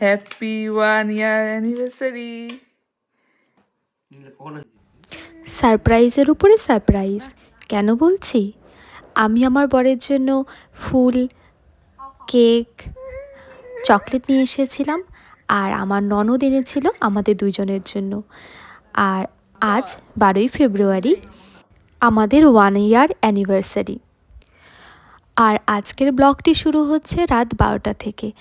Happy one year anniversary সারপ্রাইজের উপরে surprise, কেন বলছি? আমি আমার বরের জন্য ফুল, কেক, চকলেট নিয়ে এসেছিলাম আর আমার ননদ এনেছিল আমাদের দুজনের জন্য। আর আজ বারোই ফেব্রুয়ারি আমাদের ওয়ান ইয়ার অ্যানিভার্সারি আর আজকের ব্লগটি শুরু হচ্ছে রাত বারোটা থেকে।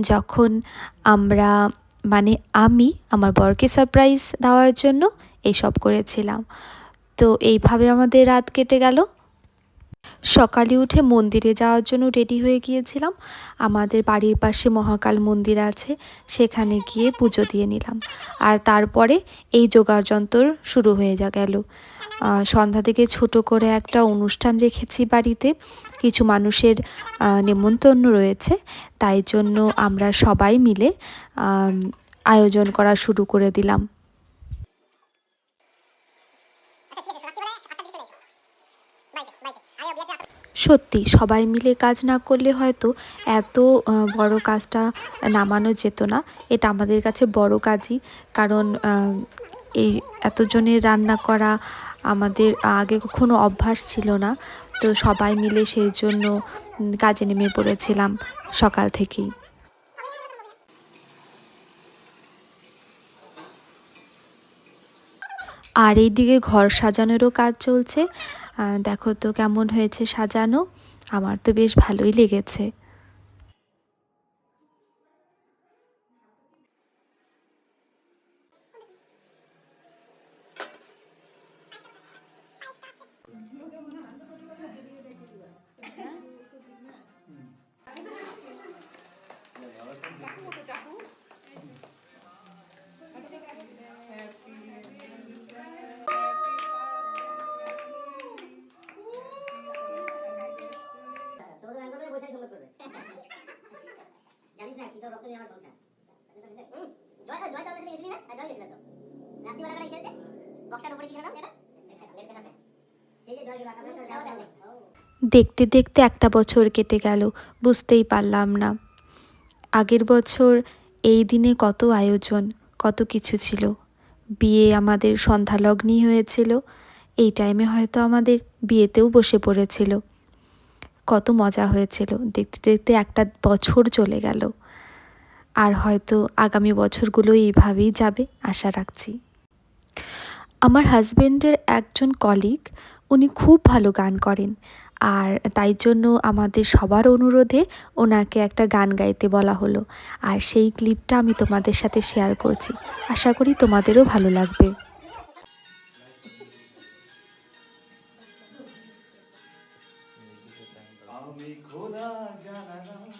যখন আমরা মানে আমি আমার বরকে সারপ্রাইজ দেওয়ার জন্য এইসব করেছিলাম। তো এইভাবে আমাদের রাত কেটে গেল। সকালে উঠে মন্দিরে যাওয়ার জন্য রেডি হয়ে গিয়েছিলাম। আমাদের বাড়ির পাশে মহাকাল মন্দির আছে, সেখানে গিয়ে পুজো দিয়ে নিলাম। আর তারপরে এই যোগাড় যন্ত্র শুরু হয়ে যা গেল। সন্ধ্যা থেকে ছোট করে একটা অনুষ্ঠান রেখেছি বাড়িতে। কিছু মানুষের নেমন্তন্ন রয়েছে। তাই জন্য আমরা সবাই মিলে আয়োজন করা শুরু করে দিলাম। সত্যি, সবাই মিলে কাজ না করলে হয়তো এত বড় কাজটা নামানো যেত না। এটা আমাদের কাছে বড় কাজই। কারণ এই এতজনের রান্না করা আমাদের আগে কখনো অভ্যাস ছিল না। তো সবাই মিলে সেই জন্য কাজে নেমে পড়েছিলাম সকাল থেকেই। আর এইদিকে ঘর সাজানোরও কাজ চলছে। দেখো তো কেমন হয়েছে সাজানো। আমার তো বেশ ভালোই লেগেছে। সমুদ্র যাওয়া দেখতে দেখতে একটা বছর কেটে গেল, বুঝতেই পারলাম না। আগের বছর এই দিনে কত আয়োজন, কত কিছু ছিল। বিয়ে আমাদের সন্ধ্যালগ্নই হয়েছিল, এই টাইমে হয়তো আমাদের বিয়েতেও বসে পড়েছিল। কত মজা হয়েছিল, দেখতে দেখতে একটা বছর চলে গেল। আর হয়তো আগামী বছরগুলো এইভাবেই যাবে, আশা রাখছি। আমার হাজবেন্ডের একজন কলিগ উনি খুব ভালো গান করেন। আর তাই জন্য আমাদের সবার অনুরোধে ওনাকে একটা গান গাইতে বলা হলো। আর সেই ক্লিপটা আমি তোমাদের সাথে শেয়ার করছি। আশা করি তোমাদেরও ভালো লাগবে। আমি খোলা জানালা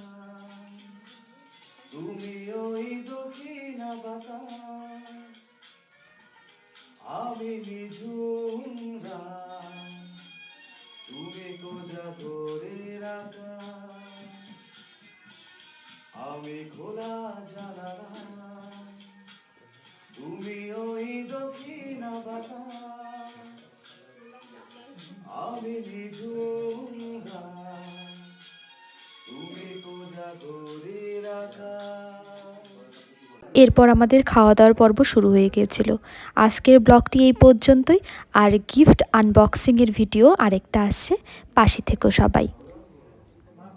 নিঝুম রাত, তুমি কোজা করে রাখা আমি খোলা জানালা। তুমি ওই দক্ষিণা বাতাস আমি নিঝুম রাত, তুমি কোজা করে রাখা এরপর আমাদের খাওয়া দাওয়ার পর্ব শুরু হয়ে গিয়েছিল। আজকের ব্লগটি এই পর্যন্তই। আর গিফট আনবক্সিংয়ের ভিডিও আরেকটা আসছে। পাশে থেকো সবাই।